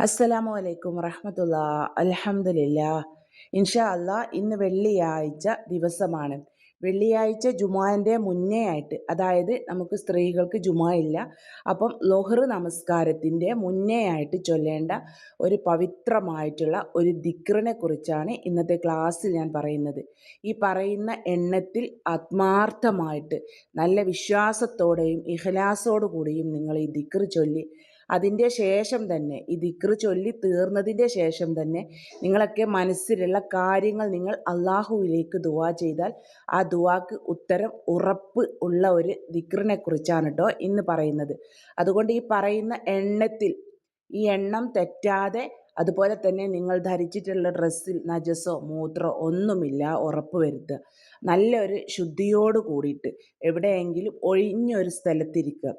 അസ്സലാമു അലൈക്കും റഹമത്തുള്ള അലഹമില്ല ഇൻഷാ അല്ലാ ഇന്ന് വെള്ളിയാഴ്ച ദിവസമാണ്. വെള്ളിയാഴ്ച ജുമാന്റെ മുന്നേ ആയിട്ട് അതായത് നമുക്ക് സ്ത്രീകൾക്ക് ജുമാ ഇല്ല. അപ്പം ലൊഹർ നമസ്കാരത്തിന്റെ മുന്നേ ആയിട്ട് ചൊല്ലേണ്ട ഒരു പവിത്രമായിട്ടുള്ള ഒരു ദിക്റിനെ കുറിച്ചാണ് ഇന്നത്തെ ക്ലാസ്സിൽ ഞാൻ പറയുന്നത്. ഈ പറയുന്ന എണ്ണത്തിൽ ആത്മാർത്ഥമായിട്ട് നല്ല വിശ്വാസത്തോടെയും ഇഹ്ലാസോടു കൂടിയും നിങ്ങൾ ഈ ദിക്ർ ചൊല്ലി അതിന്റെ ശേഷം തന്നെ ഈ ദിക്ർ ചൊല്ലി തീർന്നതിന്റെ ശേഷം തന്നെ നിങ്ങളൊക്കെ മനസ്സിലുള്ള കാര്യങ്ങൾ നിങ്ങൾ അള്ളാഹുവിലേക്ക് ദുവാ ചെയ്താൽ ആ ദുവാക്ക് ഉത്തരം ഉറപ്പ് ഉള്ള ഒരു ദിക്റിനെ കുറിച്ചാണ് കേട്ടോ ഇന്ന് പറയുന്നത്. അതുകൊണ്ട് ഈ പറയുന്ന എണ്ണത്തിൽ ഈ എണ്ണം തെറ്റാതെ അതുപോലെ തന്നെ നിങ്ങൾ ധരിച്ചിട്ടുള്ള ഡ്രസ്സിൽ നജസോ മൂത്രോ ഒന്നുമില്ല ഉറപ്പ് വരുത്തുക. നല്ലൊരു ശുദ്ധിയോട് കൂടിയിട്ട് എവിടെയെങ്കിലും ഒഴിഞ്ഞൊരു സ്ഥലത്തിരിക്കുക.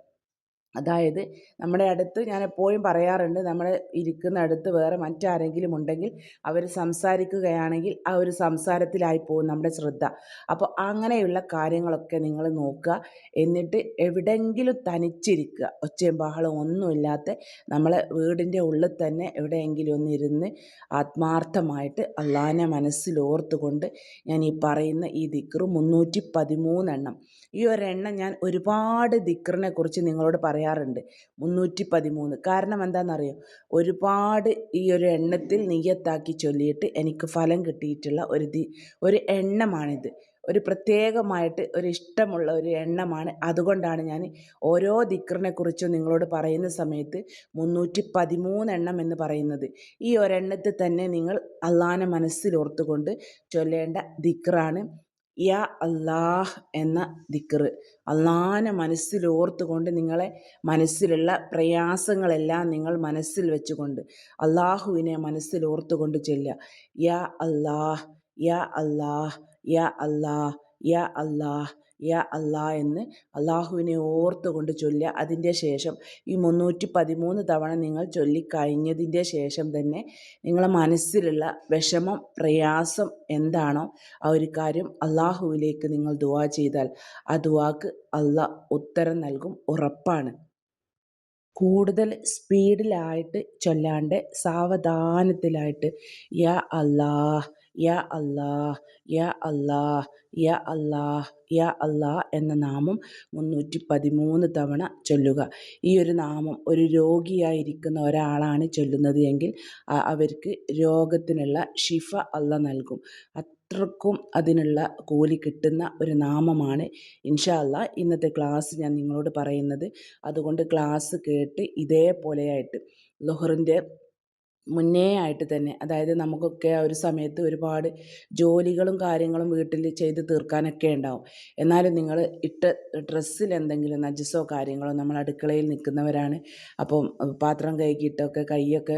അതായത് നമ്മുടെ അടുത്ത് ഞാൻ എപ്പോഴും പറയാറുണ്ട് നമ്മൾ ഇരിക്കുന്ന അടുത്ത് വേറെ മറ്റാരെങ്കിലും ഉണ്ടെങ്കിൽ അവർ സംസാരിക്കുകയാണെങ്കിൽ ആ ഒരു സംസാരത്തിലായി പോകും നമ്മുടെ ശ്രദ്ധ. അപ്പോൾ അങ്ങനെയുള്ള കാര്യങ്ങളൊക്കെ നിങ്ങൾ നോക്കുക. എന്നിട്ട് എവിടെയെങ്കിലും തനിച്ചിരിക്കുക. ഒച്ചയും ബഹളം ഒന്നുമില്ലാത്ത നമ്മളെ വീടിന്റെ ഉള്ളിൽ തന്നെ എവിടെയെങ്കിലും ഒന്ന് ഇരുന്ന് ആത്മാർത്ഥമായിട്ട് അള്ളാഹിനെ മനസ്സിലോർത്തുകൊണ്ട് ഞാൻ ഈ പറയുന്ന ഈ ദിക്റ് മുന്നൂറ്റി പതിമൂന്നെണ്ണം ഈ ഒരെണ്ണം ഞാൻ ഒരുപാട് ദിക്റിനെ കുറിച്ച് നിങ്ങളോട് പറയാറുണ്ട്. മുന്നൂറ്റി പതിമൂന്ന് കാരണം എന്താണെന്നറിയോ? ഒരുപാട് ഈ ഒരു എണ്ണത്തിൽ നെയ്യത്താക്കി ചൊല്ലിയിട്ട് എനിക്ക് ഫലം കിട്ടിയിട്ടുള്ള ഒരു ഒരു എണ്ണമാണിത്. ഒരു പ്രത്യേകമായിട്ട് ഒരു ഇഷ്ടമുള്ള ഒരു എണ്ണമാണ്. അതുകൊണ്ടാണ് ഞാൻ ഓരോ ദിക്റിനെ കുറിച്ചും നിങ്ങളോട് പറയുന്ന സമയത്ത് മുന്നൂറ്റി പതിമൂന്ന് എണ്ണം എന്ന് പറയുന്നത്. ഈ ഒരെണ്ണത്തിൽ തന്നെ നിങ്ങൾ അള്ളാനെ മനസ്സിലോർത്തുകൊണ്ട് ചൊല്ലേണ്ട ദിക്റാണ് യാ അല്ലാഹ് എന്ന ദിക്റ് അള്ളാനെ മനസ്സിലോർത്തുകൊണ്ട് നിങ്ങളെ മനസ്സിലുള്ള പ്രയാസങ്ങളെല്ലാം നിങ്ങൾ മനസ്സിൽ വെച്ചുകൊണ്ട് അള്ളാഹുവിനെ മനസ്സിലോർത്തുകൊണ്ട് ചെല്ലുക. യാ അല്ലാഹ് യാ അല്ലാഹ് യാ അല്ലാഹ് യാ അല്ലാഹ് യാ അല്ലാ എന്ന് അള്ളാഹുവിനെ ഓർത്തുകൊണ്ട് ചൊല്ലുക അതിന്റെ ശേഷം ഈ മുന്നൂറ്റി പതിമൂന്ന് തവണ നിങ്ങൾ ചൊല്ലിക്കഴിഞ്ഞതിന്റെ ശേഷം തന്നെ നിങ്ങളെ മനസ്സിലുള്ള വിഷമം പ്രയാസം എന്താണോ ആ ഒരു കാര്യം അള്ളാഹുവിലേക്ക് നിങ്ങൾ ദുവാ ചെയ്താൽ ആ ദുവാക്ക് അള്ളാഹ് ഉത്തരം നൽകും ഉറപ്പാണ്. കൂടുതൽ സ്പീഡിലായിട്ട് ചൊല്ലാണ്ട് സാവധാനത്തിലായിട്ട് യാ അല്ലാഹ് യാ അല്ലാഹ് യാ അല്ലാഹ് യാ അല്ലാഹ് യാ അല്ലാഹ് എന്ന നാമം മുന്നൂറ്റി പതിമൂന്ന് തവണ ചൊല്ലുക. ഈ ഒരു നാമം ഒരു രോഗിയായിരിക്കുന്ന ഒരാളാണ് ചൊല്ലുന്നത് എങ്കിൽ അവർക്ക് രോഗത്തിനുള്ള ഷിഫ അല്ല നൽകും. അത്രക്കും അതിനുള്ള കൂലി കിട്ടുന്ന ഒരു നാമമാണ് ഇൻഷാ അല്ലാ ഇന്നത്തെ ക്ലാസ് ഞാൻ നിങ്ങളോട് പറയുന്നത്. അതുകൊണ്ട് ക്ലാസ് കേട്ട് ഇതേപോലെയായിട്ട് ലൊഹറിന്റെ മുന്നേ ആയിട്ട് തന്നെ അതായത് നമുക്കൊക്കെ ആ ഒരു സമയത്ത് ഒരുപാട് ജോലികളും കാര്യങ്ങളും വീട്ടിൽ ചെയ്ത് തീർക്കാനൊക്കെ ഉണ്ടാവും. എന്നാലും നിങ്ങൾ ഇട്ട ഡ്രസ്സിൽ എന്തെങ്കിലും നജസോ കാര്യങ്ങളോ നമ്മൾ അടുക്കളയിൽ നിൽക്കുന്നവരാണ്. അപ്പം പാത്രം കഴുകിയിട്ടൊക്കെ കൈയൊക്കെ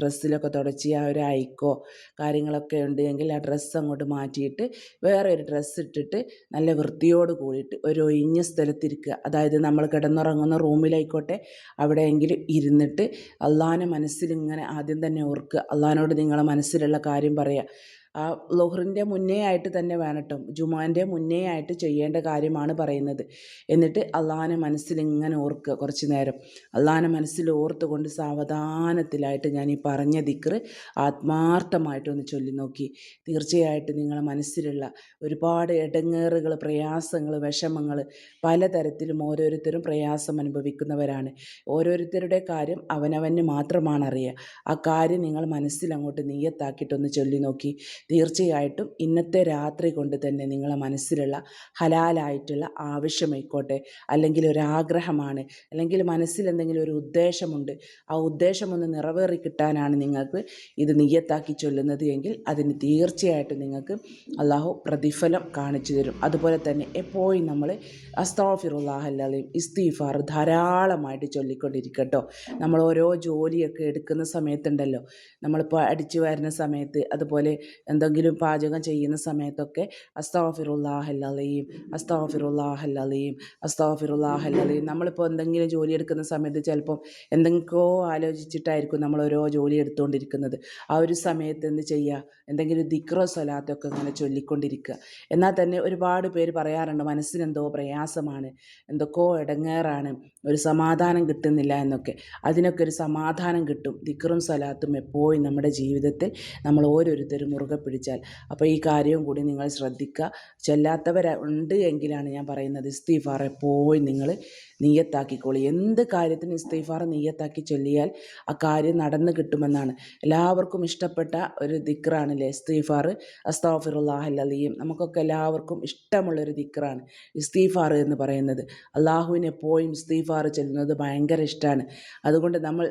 ഡ്രസ്സിലൊക്കെ തുടച്ച് ആ ഒരു ഐക്കോ കാര്യങ്ങളൊക്കെ ഉണ്ട് എങ്കിൽ ആ ഡ്രസ്സ് അങ്ങോട്ട് മാറ്റിയിട്ട് വേറെ ഒരു ഡ്രസ്സ് ഇട്ടിട്ട് നല്ല വൃത്തിയോട് കൂടിയിട്ട് ഒരു ഒഴിഞ്ഞ സ്ഥലത്തിരിക്കുക. അതായത് നമ്മൾ കിടന്നുറങ്ങുന്ന റൂമിലായിക്കോട്ടെ അവിടെയെങ്കിലും ഇരുന്നിട്ട് അള്ളാഹാനെ മനസ്സിലിങ്ങനെ ആദ്യം ആദ്യം തന്നെ ഓർക്കുക. അള്ളഹാനോട് നിങ്ങളെ മനസ്സിലുള്ള കാര്യം പറയുക. ആ ലോഹറിന്റെ മുന്നേ ആയിട്ട് തന്നെ വേണം കേട്ടോ ജുമാന്റെ മുന്നേ ആയിട്ട് ചെയ്യേണ്ട കാര്യമാണ് പറയുന്നത്. എന്നിട്ട് അള്ളാഹാനെ മനസ്സിൽ ഇങ്ങനെ ഓർക്കുക കുറച്ച് നേരം. അള്ളാഹാനെ മനസ്സിൽ ഓർത്തുകൊണ്ട് സാവധാനത്തിലായിട്ട് ഞാൻ ഈ പറഞ്ഞ ദിക്ർ ആത്മാർത്ഥമായിട്ടൊന്ന് ചൊല്ലി നോക്കി. തീർച്ചയായിട്ടും നിങ്ങളെ മനസ്സിലുള്ള ഒരുപാട് ഇടങ്ങേറുകൾ പ്രയാസങ്ങൾ വിഷമങ്ങൾ പലതരത്തിലും ഓരോരുത്തരും പ്രയാസം അനുഭവിക്കുന്നവരാണ്. ഓരോരുത്തരുടെ കാര്യം അവനവന് മാത്രമാണ് അറിയുക. ആ കാര്യം നിങ്ങൾ മനസ്സിൽ അങ്ങോട്ട് നീയത്താക്കിയിട്ടൊന്ന് ചൊല്ലി നോക്കി. തീർച്ചയായിട്ടും ഇന്നത്തെ രാത്രി കൊണ്ട് തന്നെ നിങ്ങളെ മനസ്സിലുള്ള ഹലാലായിട്ടുള്ള ആവശ്യമായിക്കോട്ടെ അല്ലെങ്കിൽ ഒരാഗ്രഹമാണ് അല്ലെങ്കിൽ മനസ്സിൽ എന്തെങ്കിലും ഒരു ഉദ്ദേശമുണ്ട് ആ ഉദ്ദേശം ഒന്ന് നിറവേറി കിട്ടാനാണ് നിങ്ങൾക്ക് ഇത് നിയ്യത്താക്കി ചൊല്ലുന്നത് എങ്കിൽ അതിന് തീർച്ചയായിട്ടും നിങ്ങൾക്ക് അള്ളാഹു പ്രതിഫലം കാണിച്ചു തരും. അതുപോലെ തന്നെ എപ്പോഴും നമ്മൾ അസ്താഫിറുല്ലാഹല്ലയും ഇസ്തീഫാർ ധാരാളമായിട്ട് ചൊല്ലിക്കൊണ്ടിരിക്കട്ടോ. നമ്മൾ ഓരോ ജോലിയൊക്കെ എടുക്കുന്ന സമയത്തുണ്ടല്ലോ. നമ്മളിപ്പോൾ അടിച്ചു വരുന്ന സമയത്ത് അതുപോലെ എന്തെങ്കിലും പാചകം ചെയ്യുന്ന സമയത്തൊക്കെ അസ്താഫിറുല്ലാഹല്ലീം അസ്താഫിറുല്ലാഹല്ലീം അസ്താഫിറുല്ലാഹല്ലീം നമ്മളിപ്പോൾ എന്തെങ്കിലും ജോലി എടുക്കുന്ന സമയത്ത് ചിലപ്പം എന്തെങ്കിലോ ആലോചിച്ചിട്ടായിരിക്കും നമ്മൾ ഓരോ ജോലി എടുത്തുകൊണ്ടിരിക്കുന്നത് ആ ഒരു സമയത്ത് എന്ത് ചെയ്യുക എന്തെങ്കിലും ദിക്രോ സ്വലാത്തൊക്കെ ഇങ്ങനെ ചൊല്ലിക്കൊണ്ടിരിക്കുക. എന്നാൽ തന്നെ ഒരുപാട് പേര് പറയാറുണ്ട് മനസ്സിനെന്തോ പ്രയാസമാണ് എന്തൊക്കെയോ ഇടങ്ങേറാണ് ഒരു സമാധാനം കിട്ടുന്നില്ല എന്നൊക്കെ. അതിനൊക്കെ ഒരു സമാധാനം കിട്ടും ദിക്റും സ്വലാത്തും എപ്പോഴും നമ്മുടെ ജീവിതത്തിൽ നമ്മൾ ഓരോരുത്തരും മുറുകെ പിടിച്ചാൽ. അപ്പോൾ ഈ കാര്യവും കൂടി നിങ്ങൾ ശ്രദ്ധിക്കുക. ചെല്ലാത്തവർ ഉണ്ട് എങ്കിലാണ് ഞാൻ പറയുന്നത്. ഇസ്തീഫാർ എപ്പോഴും നിങ്ങൾ നീയത്താക്കിക്കോളൂ. എന്ത് കാര്യത്തിന് ഇസ്തീഫാർ നീയത്താക്കി ചൊല്ലിയാൽ ആ കാര്യം നടന്നു കിട്ടുമെന്നാണ്. എല്ലാവർക്കും ഇഷ്ടപ്പെട്ട ഒരു ദിക്റാണല്ലേ ഇസ്തീഫാർ അസ്താഫിറുല്ലാഹല്ലീം നമുക്കൊക്കെ എല്ലാവർക്കും ഇഷ്ടമുള്ളൊരു ദിക്റാണ് ഇസ്തീഫാർ എന്ന് പറയുന്നത്. അള്ളാഹുവിനെ എപ്പോഴും ഇസ്തീഫാർ ചെല്ലുന്നത് ഭയങ്കര ഇഷ്ടമാണ് അതുകൊണ്ട് നമ്മൾ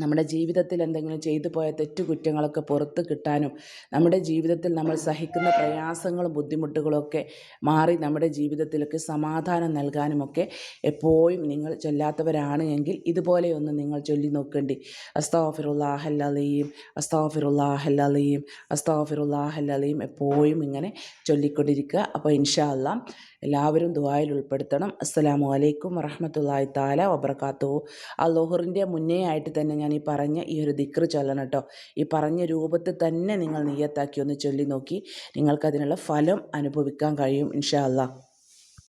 നമ്മുടെ ജീവിതത്തിൽ എന്തെങ്കിലും ചെയ്തു പോയ തെറ്റുകുറ്റങ്ങളൊക്കെ പുറത്ത് കിട്ടാനും നമ്മുടെ ജീവിതത്തിൽ നമ്മൾ സഹിക്കുന്ന പ്രയാസങ്ങളും ബുദ്ധിമുട്ടുകളൊക്കെ മാറി നമ്മുടെ ജീവിതത്തിലൊക്കെ സമാധാനം നൽകാനുമൊക്കെ എപ്പോഴും നിങ്ങൾ ചൊല്ലാത്തവരാണ് എങ്കിൽ ഇതുപോലെയൊന്ന് നിങ്ങൾ ചൊല്ലി നോക്കേണ്ടി. അസ്താഫിറുല്ലാഹല്ലീം അസ്താഫിറുല്ലാഹല്ലീം അസ്താഫിറുല്ലാഹല്ലീം എപ്പോഴും ഇങ്ങനെ ചൊല്ലിക്കൊണ്ടിരിക്കുക. അപ്പോൾ ഇൻഷാ അല്ലാ എല്ലാവരും ദുബായിൽ ഉൾപ്പെടുത്തണം. അസ്സലാമു അലൈക്കും വറഹമത്തല്ലാഹി താല വബർക്കാത്തു ആ ലോഹറിന്റെ മുന്നേ ആയിട്ട് തന്നെ ഞാൻ ഈ പറഞ്ഞ ഈ ഒരു ദിക്റ് ചൊല്ലണം കേട്ടോ ഈ പറഞ്ഞ രൂപത്തിൽ തന്നെ നിങ്ങൾ നെയ്യത്താക്കി ഒന്ന് ചൊല്ലി നോക്കി നിങ്ങൾക്കതിനുള്ള ഫലം അനുഭവിക്കാൻ കഴിയും ഇൻഷാ അല്ലാ